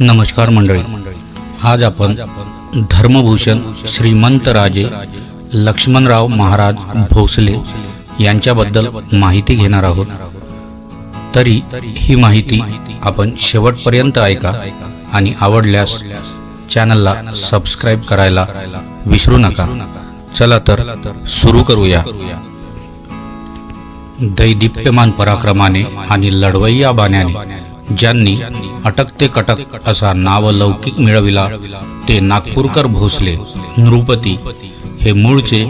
नमस्कार मंडळी. आज आपण धर्मभूषण श्रीमंत राजे लक्ष्मणराव महाराज भोसले यांच्याबद्दल माहिती घेणार आहोत. तरी ही माहिती आपण शेवटपर्यंत ऐका आणि आवडल्यास चॅनलला सबस्क्राईब करायला विसरू नका. चला तर सुरू करूया. दैदिप्यमान पराक्रमाने आणि लढवय्या बाण्याने ज्यांनी अटक ते कटक असा नावलौकिक मिळविला ते नागपूरकर भोसले नृपती हे मूळचे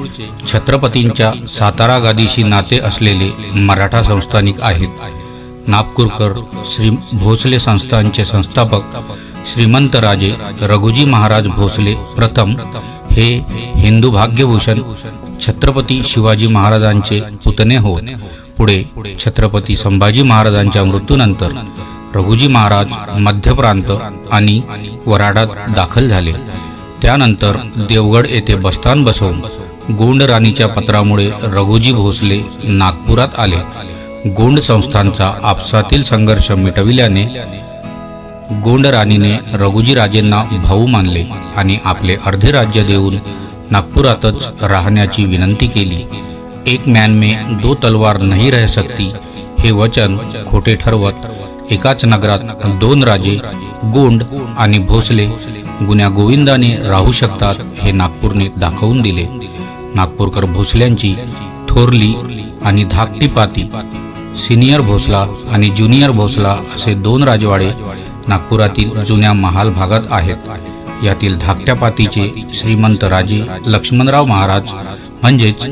छत्रपतींच्या सातारा गादीशी नाते असलेले मराठा संस्थानिक आहेत. नागपूरकर श्री भोसले संस्थानचे संस्थापक श्रीमंत राजे रघुजी महाराज भोसले प्रथम हे हिंदू भाग्यभूषण छत्रपती शिवाजी महाराजांचे पुतणे होत. पुढे छत्रपती संभाजी महाराजांच्या मृत्यूनंतर रघुजी महाराज मध्य प्रांत आणि वराडात दाखल झाले. त्यानंतर देवगड येथे बस्तान बसवून गोंड राणीच्या पत्रामुळे रघुजी भोसले नागपुरात आले. गोंड संस्थांचा आपसातील संघर्ष मिटविल्याने गोंड राणीने रघुजी राजेंना भाऊ मानले आणि आपले अर्धे राज्य देऊन नागपुरातच राहण्याची विनंती केली. एक मॅन मे दो तलवार नहीं रह सकती हे वचन खोटे ठरवत एकाच नगरात दोन राजे गोंड आणि भोसले गुन्ह्या गोविंदाने राहू शकतात हे नागपूरने दाखवून दिले. नागपूरकर भोसल्यांची थोरली आणि धाकटी पाती सिनियर भोसला आणि ज्युनियर भोसला असे दोन राजवाडे नागपुरातील जुन्या महाल भागात आहेत. यातील धाकट्या पातीचे श्रीमंत राजे लक्ष्मणराव महाराज म्हणजेच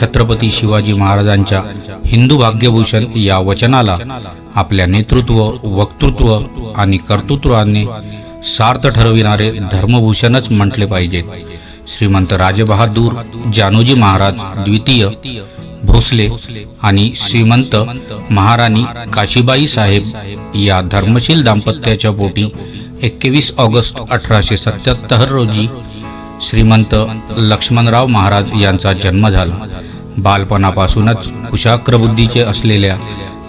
छत्रपती शिवाजी महाराजांच्या हिंदू भाग्यभूषण या वचनाला आपल्या नेतृत्व वक्तृत्व आणि कर्तृत्वाने सार्थ ठरविणारे धर्मभूषणच म्हटले पाहिजेत. श्रीमंत राजबहादूर जानोजी महाराज द्वितीय भोसले आणि श्रीमंत महाराणी काशीबाई साहेब या धर्मशील दाम्पत्याच्या पोटी एकवीस ऑगस्ट अठराशे सत्याहत्तर रोजी श्रीमंत लक्ष्मणराव महाराज यांचा जन्म झाला. बालपणापासूनच कुशाग्रबुद्धीचे असलेल्या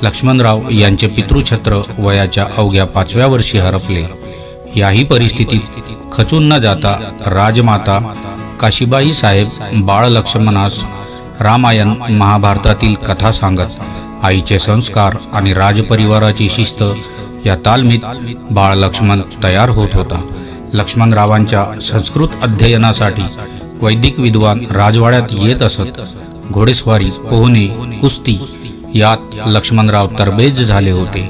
लक्ष्मणराव यांचे पितृछत्र वयाच्या अवघ्या पाचव्या वर्षी हरपले. याही परिस्थितीत खचून न जाता राजमाता काशीबाई साहेब बाळ लक्ष्मणास रामायण महाभारतातील कथा सांगत आईचे संस्कार आणि राजपरिवाराची शिस्त या तालमीत बाळ लक्ष्मण तयार होत होता. लक्ष्मणरावांच्या संस्कृत अध्ययनासाठी वैदिक विद्वान राजवाड्यात येत असत घोडेस्वारी पोहणे कुस्ती यात लक्ष्मणराव तरबेज झाले होते.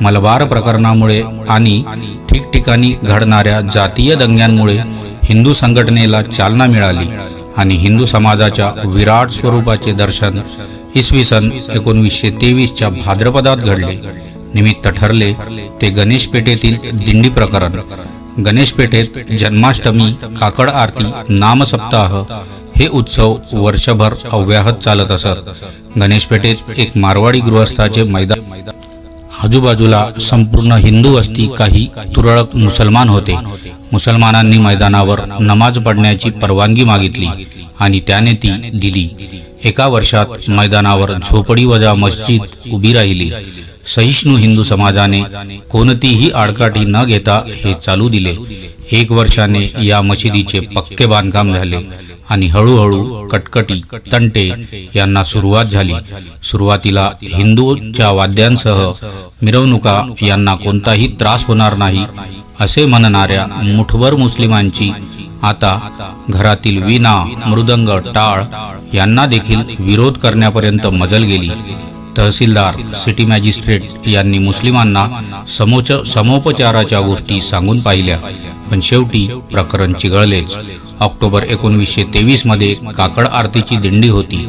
मलबार प्रकरणामुळे आणि ठिकठिकाणी घडणाऱ्या जातीय दंग्यांमुळे हिंदू संघटनेला चालना मिळाली आणि हिंदू समाजाच्या विराट स्वरूपाचे दर्शन इसवी सन एकोणवीसशे तेवीसच्या भाद्रपदात घडले. निमित्त ठरले ते गणेश पेठेतील दिंडी प्रकरण. गणेश पेठेत जन्माष्टमी काकड आरती नामसप्ताह हे उत्सव वर्षभर अव्याहत चालत असत. गणेश पेठेत एक मारवाडी गृहस्थाचे मैदान. आजूबाजूला संपूर्ण हिंदू वस्ती काही तुरळक मुसलमान होते. मुसलमानांनी मैदानावर नमाज पडण्याची परवानगी मागितली आणि त्याने ती दिली. एका वर्षात मैदानावर झोपडी वजा मस्जिद उभी राहिली. सहिष्णू हिंदू समाजाने कोणतीही आडकाठी न घेता हे चालू दिले. एक वर्षाने या मशिदीचे पक्के बांधकाम झाले. आणि हळूहळू कटकटी तंटे यांना सुरुवात झाली. सुरुवातीला हिंदूच्या वाद्यांसह मिरवणुका यांना कोणताही त्रास होणार नाही असे म्हणणाऱ्या मुठभर मुस्लिमांची आता घरातील विना मृदंग टाळ यांना देखील विरोध करण्यापर्यंत मजल गेली. तहसीलदार सिटी मॅजिस्ट्रेट यांनी मुस्लिमांना समोच समोपचाराच्या गोष्टी सांगून पाहिल्या पण शेवटी प्रकरण चिघळलेच. ऑक्टोबर एकोणवीसशे तेवीसमध्ये काकड आरतीची दिंडी होती.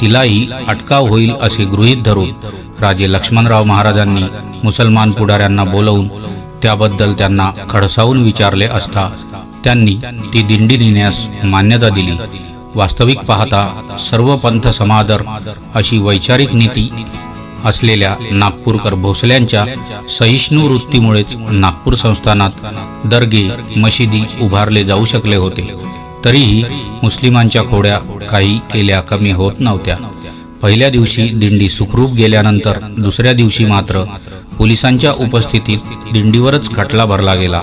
तिलाही अटकाव होईल असे गृहीत धरून राजे लक्ष्मणराव महाराजांनी मुसलमान पुढाऱ्यांना बोलवून त्याबद्दल त्यांना खडसावून विचारले असता त्यांनी ती दिंडी नेण्यास मान्यता दिली. वास्तविक पाहता सर्व पंथ समादर अशी वैचारिक नीती असलेल्या नागपूरकर भोसल्यांच्या सहिष्णू वृत्तीमुळेच नागपूर संस्थानात दर्गे मशिदी उभारले जाऊ शकले होते. तरीही मुस्लिमांच्या खोड्या काही केल्या कमी होत नव्हत्या. पहिल्या दिवशी दिंडी सुखरूप गेल्यानंतर दुसऱ्या दिवशी मात्र पोलिसांच्या उपस्थितीत दिंडीवरच खटला भरला गेला.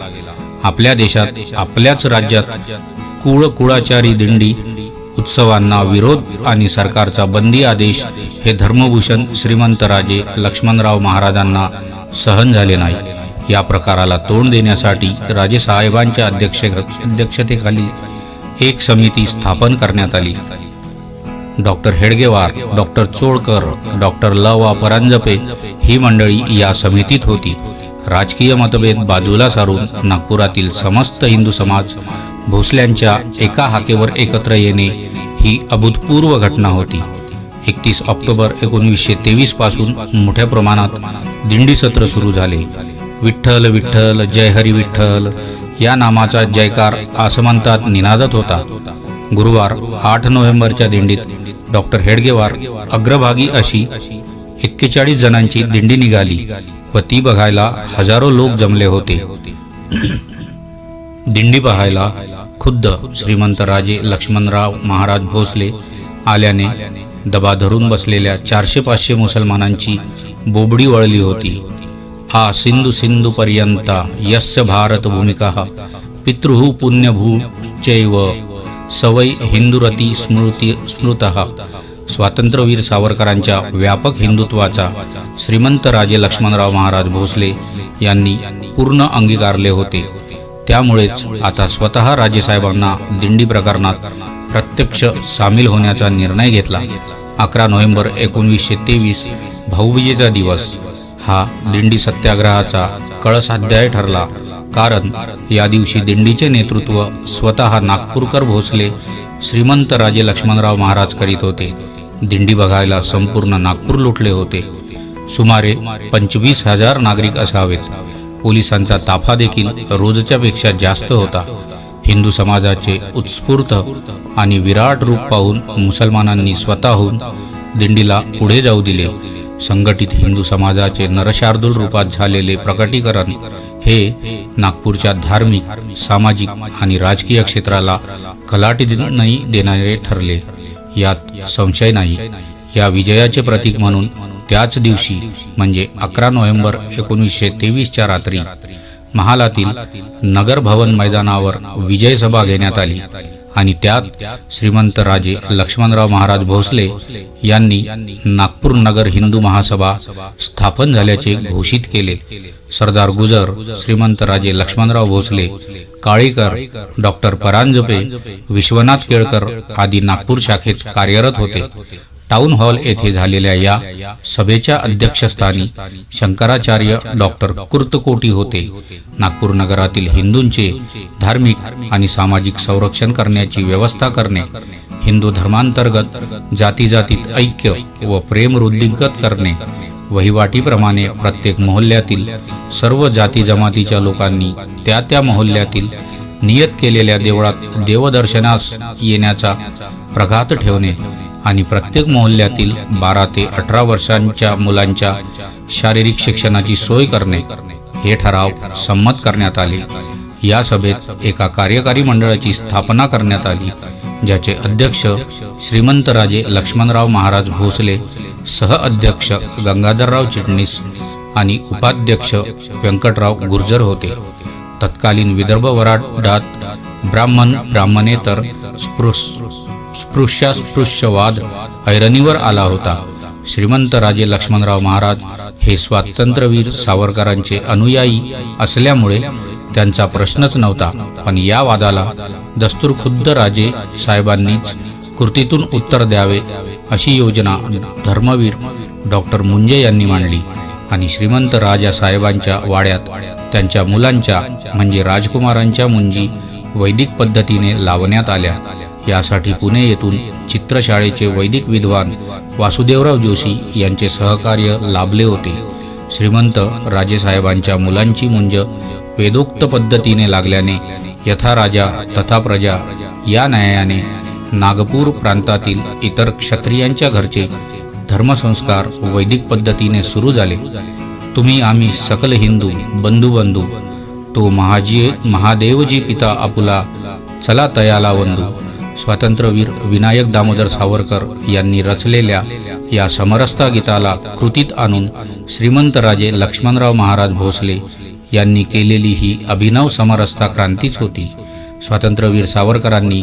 आपल्या देशात आपल्याच राज्यात कुळ कुळाचारी दिंडी उत्सवांना विरोध आणि सरकारचा बंदी आदेश हे धर्मभूषण श्रीमंत राजे लक्ष्मणराव महाराजांना सहन झाले नाही. या प्रकाराला तोंड देण्यासाठी राजेसाहेबांच्या अध्यक्ष अध्यक्षतेखाली एक समिती स्थापन करण्यात आली. Doctor Hedgewar doctor Cholkar doctor ल वा परांजपे ही मंडळी या समितीत होती. राजकीय मतभेद बाजूला सारून नागपुरातील समस्त हिंदू समाज भोसल्यांच्या एका हाकेवर एकत्र येणे ही अभूतपूर्व घटना होती. एकतीस ऑक्टोबर एकोणीसशे तेवीसपासून मोठ्या प्रमाणात दिंडी सत्र सुरू झाले. विठ्ठल विठ्ठल जय हरी विठ्ठल या नामाचा जयकार आसमंतात निनादत होता. गुरुवार आठ नोव्हेंबरच्या दिंडीत डॉक्टर हेडगेवार अग्रभागी अशी एक्केचाळीस जणांची दिंडी निघाली व ती बघायला हजारो लोक जमले होते. दिंडी पाहायला खुद्द श्रीमंत राजे लक्ष्मणराव महाराज भोसले आल्याने दबा धरून बसलेल्या चारशे पाचशे मुसलमानांची बोबडी वळली होती. हा सिंधू सिंधू पर्यंत यस्य भारत भूमिका पितृः पुण्यभू चैव सवय हिंदुरती स्मृती स्मृत। स्वातंत्र्यवीर सावरकरांच्या व्यापक हिंदुत्वाचा श्रीमंत राजे लक्ष्मणराव महाराज भोसले यांनी पूर्ण अंगीकारले होते. त्यामुळेच आता स्वतः राजेसाहेबांना दिंडी प्रकरणात प्रत्यक्ष सामील होण्याचा निर्णय घेतला. अकरा नोव्हेंबर एकोणवीसशे तेवीस भाऊबीजेचा दिवस. हा दिंडी सत्याग्रहाचा कळसाध्याय ठरला. कारण या दिवशी दिंडीचे नेतृत्व स्वतः नागपूरकर भोसले श्रीमंत राजे लक्ष्मणराव महाराज करीत होते. दिंडी बघायला संपूर्ण नागपूर लुटले होते. सुमारे पंचवीस हजार नागरिक असावेत. पोलिसांचा ताफा देखील रोजच्यापेक्षा जास्त होता. हिंदू समाजाचे उत्स्फूर्त आणि विराट रूप पाहून मुसलमानांनी स्वतःहून दिंडीला पुढे जाऊ दिले. संघटित हिंदू समाजाचे नरशार्दूल रूपात झालेले प्रकटीकरण हे नागपूरच्या धार्मिक सामाजिक आणि राजकीय क्षेत्राला कलाटी नाही देणारे ठरले. यात संशय नाही. या विजयाचे प्रतीक म्हणून त्याच दिवशी म्हणजे अकरा नोव्हेंबर एकोणीसशे तेवीसच्या रात्री महालातील नगर भवन मैदानावर विजय सभा घेण्यात आली आणि त्यात श्रीमंत राजे लक्ष्मणराव महाराज भोसले यांनी नागपूर नगर हिंदू महासभा स्थापन झाल्याचे घोषित केले. सरदार गुजर श्रीमंत राजे लक्ष्मणराव भोसले काळीकर डॉक्टर परांजपे विश्वनाथ केळकर आदी नागपूर शाखेत कार्यरत होते. टाउन हॉल येथे झालेल्या या सभेच्या अध्यक्षस्थानी शंकराचार्य डॉक्टर कुर्तकोटी होते. नागपूर नगरातील हिंदूंचे धार्मिक आणि सामाजिक संरक्षण करण्याची व्यवस्था करणे हिंदू धर्मांतर्गत जाती जातीत ऐक्य व प्रेम वृद्धिंगत करणे वहिवाटीप्रमाणे प्रत्येक मोहल्ल्यातील सर्व जाती जमातीच्या लोकांनी त्या त्या मोहल्ल्यातील नियत केलेल्या देवळात देवदर्शनास येण्याचा प्रघात ठेवणे आणि प्रत्येक मोहल्ल्यातील बारा ते अठरा वर्षांच्या मुलांच्या शारीरिक शिक्षणाची सोय करणे हे ठराव संमत करण्यात आले. या सभेत एका कार्यकारी मंडळाची स्थापना करण्यात आली ज्याचे अध्यक्ष श्रीमंत राजे लक्ष्मणराव महाराज भोसले सह अध्यक्ष गंगाधरराव चिटणीस आणि उपाध्यक्ष व्यंकटराव गुर्जर होते. तत्कालीन विदर्भ वराडात ब्राह्मण ब्राह्मणेतर स्पृश स्पृश्यास्पृश्यवाद ऐरणीवर आला होता. श्रीमंत राजे लक्ष्मणराव महाराज हे स्वातंत्र्यवीर सावरकरांचे अनुयायी असल्यामुळे त्यांचा प्रश्नच नव्हता. पण या वादाला दस्तूर खुद्द राजे साहेबांनीच कृतीतून उत्तर द्यावे अशी योजना धर्मवीर डॉक्टर मुंजे यांनी मांडली आणि श्रीमंत राजा साहेबांच्या वाड्यात त्यांच्या मुलांच्या म्हणजे राजकुमारांच्या मुंजी वैदिक पद्धतीने लावण्यात आल्या. यासाठी पुणे येथून चित्रशाळेचे वैदिक विद्वान वासुदेवराव जोशी यांचे सहकार्य लाभले होते. श्रीमंत राजेसाहेबांच्या मुलांची मुंज वेदोक्त पद्धतीने लागल्याने यथा राजा तथा प्रजा या न्यायाने नागपूर प्रांतातील इतर क्षत्रियांच्या घरचे धर्मसंस्कार वैदिक पद्धतीने सुरू झाले. तुम्ही आम्ही सकल हिंदू बंधू बंधू तो महाजी महादेवजी पिता आपुला चला तयाला बंधू स्वातंत्र्यवीर विनायक दामोदर सावरकर यांनी रचलेल्या या समरसता गीताला कृतीत आणून श्रीमंत राजे लक्ष्मणराव महाराज भोसले यांनी केलेली ही अभिनव समरसता क्रांतीच होती. स्वातंत्र्यवीर सावरकरांनी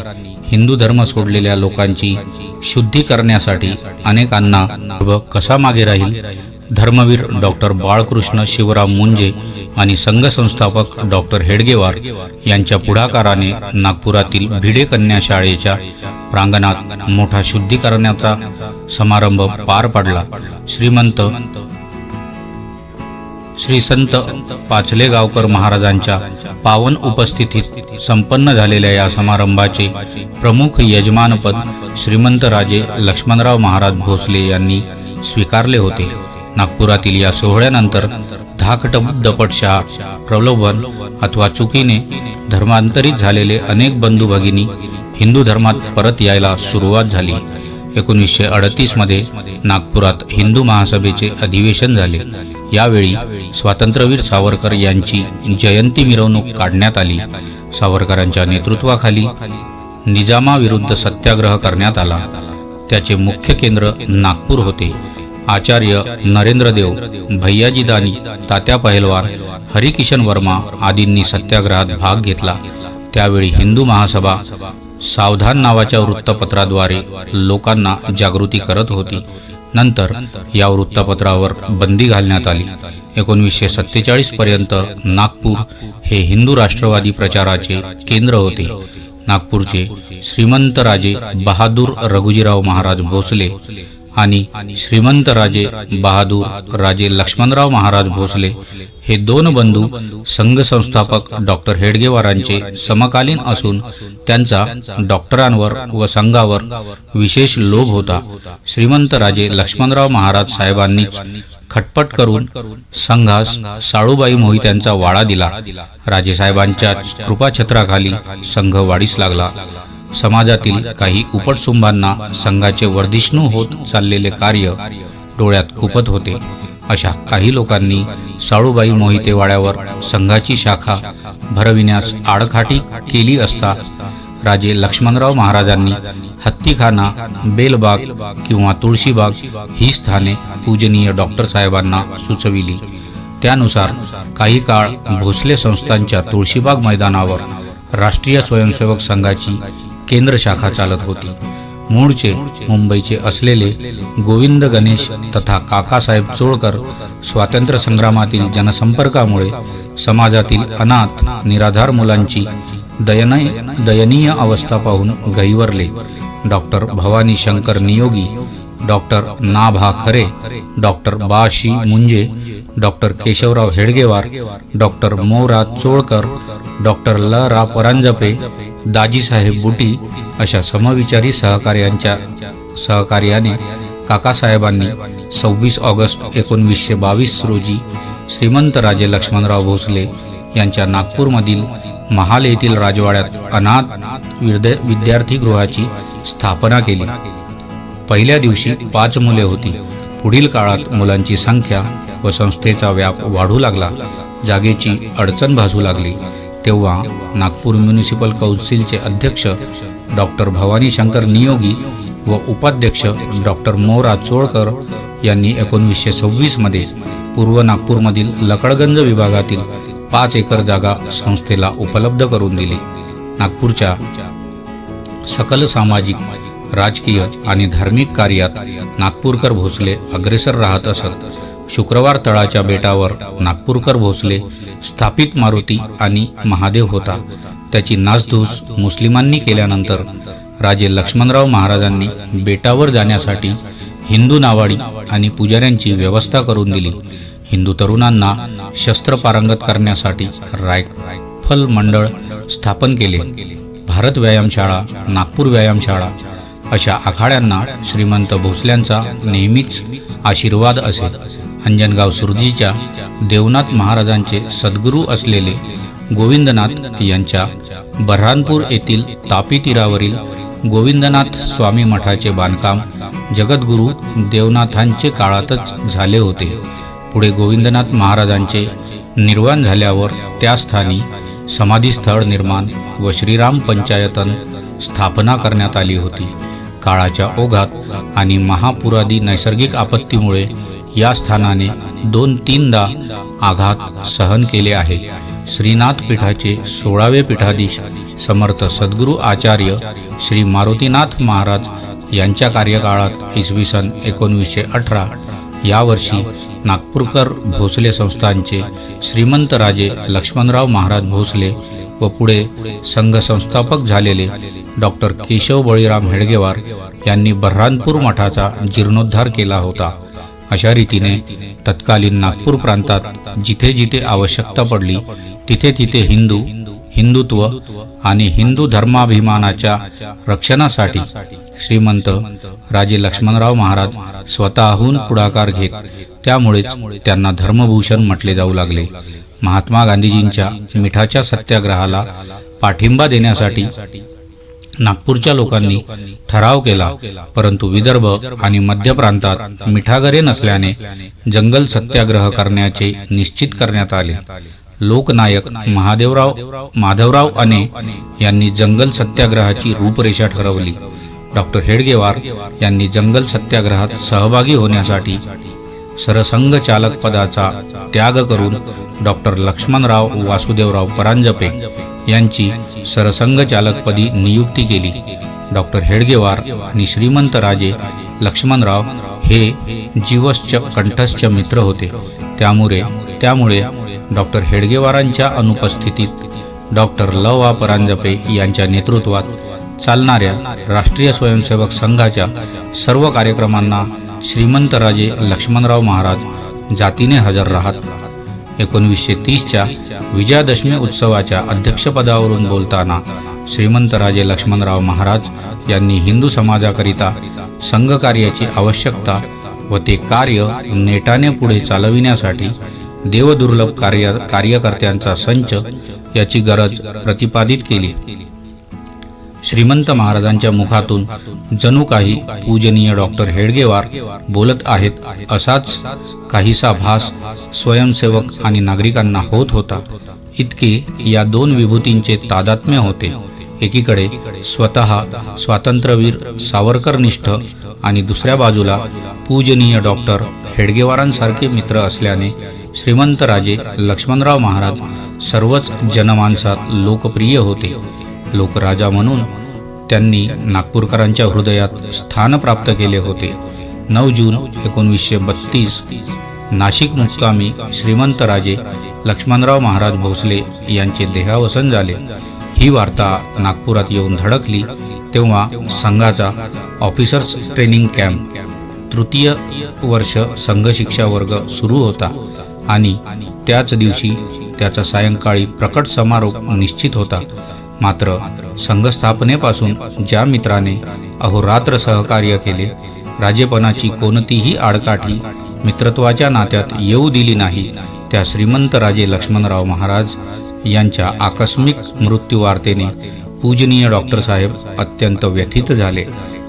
हिंदू धर्म सोडलेल्या लोकांची शुद्धी करण्यासाठी अनेकांना व कसा मागे राहील? धर्मवीर डॉक्टर बाळकृष्ण शिवराम मुंजे आणि संघ संस्थापक डॉक्टर हेडगेवार यांच्या पुढाकाराने नागपुरातील भिडे कन्या शाळेच्या प्रांगणात मोठा शुद्धीकरणाचा समारंभ पार पडला. श्रीमंत श्री संत पाचलेगावकर महाराजांच्या पावन उपस्थितीत संपन्न झालेल्या या समारंभाचे प्रमुख यजमानपद श्रीमंत राजे लक्ष्मणराव महाराज भोसले यांनी स्वीकारले होते. नागपुरातील या सोहळ्यानंतर धाकट दपटशा प्रलोभन अथवा चुकीने धर्मांतरित झालेले अनेक बंधू भगिनी हिंदू धर्मात परत यायला सुरुवात झाली. एकोणीसशे अडतीसमध्ये नागपुरात हिंदू महासभेचे अधिवेशन झाले. यावेळी स्वातंत्र्यवीर सावरकर यांची जयंती मिरवणूक काढण्यात आली. सावरकरांच्या नेतृत्वाखाली निजामाविरुद्ध सत्याग्रह करण्यात आला. त्याचे मुख्य केंद्र नागपूर होते. आचार्य नरेंद्रदेव भैयाजी दानी तात्या पहलवान हरिकिशन वर्मा आदींनी सत्याग्रहात भाग घेतला. त्यावेळी हिंदू महासभा सावधान नावाच्या वृत्तपत्राद्वारे लोकांना जागृती करत होती. नंतर या वृत्तपत्रावर बंदी घालण्यात आली. एकोणीसशे सत्तेचाळीस पर्यंत नागपूर हे हिंदू राष्ट्रवादी प्रचाराचे केंद्र होते. नागपूरचे श्रीमंत राजे बहादूर रघुजीराव महाराज भोसले आणि श्रीमंत राजे बहादूर राजे लक्ष्मणराव महाराज भोसले हे दोन बंधू संघ संस्थापक डॉक्टर हेडगेवारांचे समकालीन असून त्यांचा डॉक्टरांवर व संघावर विशेष लोभ होता. श्रीमंत राजे लक्ष्मणराव महाराज साहेबांनीच खटपट करून संघास साळूबाई मोहित्यांचा वाडा दिला. राजेसाहेबांच्या कृपाछत्राखाली संघ वाढीस लागला. समाजातील काही उपटसुंबांना संघाचे वर्धिष्णू होत चाललेले कार्य डोळ्यात खुपत होते. अशा काही लोकांनी साळूबाई मोहिते वाड्यावर संघाची शाखा भरविण्यास आडखाटी केली असता राजे लक्ष्मणराव महाराजांनी हत्तीखाना बेलबाग किंवा तुळशीबाग ही स्थाने पूजनीय डॉक्टर साहेबांना सुचविली. त्यानुसार काही काळ भोसले संस्थांच्या तुळशीबाग मैदानावर राष्ट्रीय स्वयंसेवक संघाची केंद्र शाखा चालत होती. मूळचे मुंबईचे असलेले गोविंद गणेश तथा काकासाहेब चोळकर स्वातंत्र्य संग्रामातील जनसंपर्कामुळे समाजातील अनाथ निराधार मुलांची दयनय दयनीय अवस्था पाहून गहिवरले doctor Bhavani Shankar Niyogi doctor Nabha Khare doctor Bashi Moonje doctor Keshavrao Hedgewar doctor Mora Cholkar doctor ल. रा. परांजपे दाजीसाहेब बुटी अशा समविचारी सहकार्यांच्या सहकार्याने काकासाहेबांनी सव्वीस ऑगस्ट एकोणवीसशे बावीस रोजी श्रीमंत राजे लक्ष्मणराव भोसले यांच्या नागपूरमधील महाल येथील राजवाड्यात अनाथ विद्या विद्यार्थीगृहाची स्थापना केली. पहिल्या दिवशी पाच मुले होती. पुढील काळात मुलांची संख्या व संस्थेचा व्याप वाढू लागला. जागेची अडचण भासू लागली. तेव्हा नागपूर म्युनिसिपल कौन्सिलचे अध्यक्ष डॉक्टर भवानी शंकर नियोगी व उपाध्यक्ष डॉक्टर मोरा चोळकर यांनी एकोणवीसशे सव्वीसमध्ये पूर्व नागपूरमधील लकडगंज विभागातील पाच एकर जागा संस्थेला उपलब्ध करून दिली. नागपूरच्या सकल सामाजिक राजकीय आणि धार्मिक कार्यात नागपूरकर भोसले अग्रेसर राहत असत. शुक्रवार तळाच्या बेटावर नागपूरकर भोसले स्थापित मारुती आणि महादेव होता. त्याची नासधूस मुस्लिमांनी केल्यानंतर राजे लक्ष्मणराव महाराजांनी बेटावर जाण्यासाठी हिंदू नावाडी आणि पुजाऱ्यांची व्यवस्था करून दिली. हिंदू तरुणांना शस्त्र पारंगत करण्यासाठी रायफल मंडळ स्थापन केले. भारत व्यायामशाळा नागपूर व्यायामशाळा अशा आखाड्यांना श्रीमंत भोसल्यांचा नेहमीच आशीर्वाद असे. अंजनगाव सुरजीच्या देवनाथ महाराजांचे सद्गुरू असलेले गोविंदनाथ यांच्या बऱ्हाणपूर येथील तापी तीरावरील गोविंदनाथ स्वामी मठाचे बांधकाम जगद्गुरू देवनाथांचे काळातच झाले होते. पुढे गोविंदनाथ महाराजांचे निर्वाण झाल्यावर त्या स्थानी समाधीस्थळ निर्माण व श्रीराम पंचायतन स्थापना करण्यात आली होती. काळाच्या ओघात आणि महापुरादी नैसर्गिक आपत्तीमुळे या स्थानाने दोन तीनदा आघात सहन केले आहे श्रीनाथ पीठाचे सोळावे पीठाधीश समर्थ सद्गुरू आचार्य श्री मारुतीनाथ महाराज यांच्या कार्यकाळात इसवी सन एकोणवीसशे अठरा यावर्षी नागपूरकर भोसले संस्थांचे श्रीमंत राजे लक्ष्मणराव महाराज भोसले व पुढे संघ संस्थापक झालेले डॉक्टर केशव बळीराम हेडगेवार यांनी बऱ्हाणपूर मठाचा जीर्णोद्धार केला होता. अशा रीतीने तत्कालीन नागपूर प्रांतात जिथे जिथे आवश्यकता पडली तिथे तिथे हिंदू हिंदुत्व आणि हिंदू धर्माभिमानाच्या रक्षणासाठी श्रीमंत राजे लक्ष्मणराव महाराज स्वतःहून पुढाकार घेत त्यामुळेच त्यांना धर्मभूषण म्हटले जाऊ लागले. महात्मा गांधीजींच्या मिठाच्या सत्याग्रहाला पाठिंबा देण्यासाठी नागपूरच्या लोकांनी ठराव केला. परंतु विदर्भ आणि मध्य प्रांतात मिठागरे नसल्याने जंगल सत्याग्रह करण्याचे निश्चित करण्यात आले. लोकनायक महादेवराव माधवराव अने यांनी जंगल सत्याग्रहाची रूपरेषा ठरवली. डॉक्टर हेडगेवार यांनी जंगल सत्याग्रहात सहभागी होण्यासाठी सरसंघ चालक पदाचा त्याग करून डॉक्टर लक्ष्मणराव वासुदेवराव परांजपे यांची सरसंघचालकपदी नियुक्ती केली. डॉक्टर हेडगेवार आणि श्रीमंत राजे लक्ष्मणराव हे जीवश्च कंठस्थ मित्र होते. त्यामुळे त्यामुळे डॉक्टर हेडगेवारांच्या अनुपस्थितीत डॉक्टर ल वा परांजपे यांच्या नेतृत्वात चालणाऱ्या राष्ट्रीय स्वयंसेवक संघाच्या सर्व कार्यक्रमांना श्रीमंत राजे लक्ष्मणराव महाराज जातीने हजर राहत एकोणवीसशे तीसच्या विजयादशमी उत्सवाच्या अध्यक्षपदावरून बोलताना श्रीमंत राजे लक्ष्मणराव महाराज यांनी हिंदू समाजाकरिता संघकार्याची आवश्यकता व ते कार्य नेटाने पुढे चालविण्यासाठी देवदुर्लभ कार्य कार्यकर्त्यांचा संच याची गरज प्रतिपादित केली. श्रीमंत महाराजांच्या मुखातून जणू काही पूजनीय डॉक्टर हेडगेवार बोलत आहेत असाच काहीसा भास स्वयंसेवक आणि नागरिकांना होत होता. इतके या दोन विभूतींचे तादात्म्य होते. एकीकडे स्वतः स्वातंत्र्यवीर सावरकरनिष्ठ आणि दुसऱ्या बाजूला पूजनीय डॉक्टर हेडगेवारांसारखे मित्र असल्याने श्रीमंत राजे लक्ष्मणराव महाराज सर्वच जनमानसात लोकप्रिय होते. लोकराजा म्हणून त्यांनी नागपूरकरांच्या हृदयात स्थान प्राप्त केले होते. नऊ जून एकोणवीसशे बत्तीस नाशिक मुक्कामी श्रीमंत राजे लक्ष्मणराव महाराज भोसले यांचे देहावसन झाले. ही वार्ता नागपुरात येऊन धडकली तेव्हा संघाचा ऑफिसर्स ट्रेनिंग कॅम्प तृतीय वर्ष संघ शिक्षा वर्ग सुरू होता आणि त्याच दिवशी त्याचा सायंकाळी प्रकट समारोप निश्चित होता. मात्र संघस्थापनेपासून ज्या मित्राने अहोरात्र सहकार्य केले राजेपणाची कोणतीही आडकाठी मित्रत्वाच्या नात्यात येऊ दिली नाही त्या श्रीमंत राजे लक्ष्मणराव महाराज यांच्या आकस्मिक मृत्यूवार्तेने पूजनीय डॉक्टर साहेब अत्यंत व्यथित झाले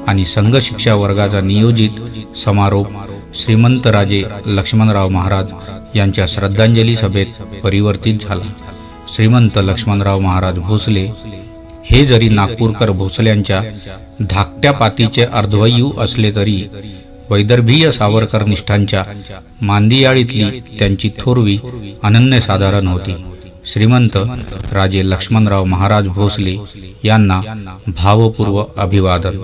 आणि संघ शिक्षा वर्गाचा नियोजित समारोप श्रीमंत राजे लक्ष्मणराव महाराज यांच्या श्रद्धांजली सभेत परिवर्तित झाला. श्रीमंत लक्ष्मणराव महाराज भोसले हे जरी नागपूरकर भोसल्यांच्या धाकट्या पातीचे अर्धवयू असले तरी वैदर्भीय सावरकर निष्ठांच्या मांदियाळीतली त्यांची थोरवी अनन्यसाधारण होती. श्रीमंत राजे लक्ष्मणराव महाराज भोसले यांना भावपूर्व अभिवादन.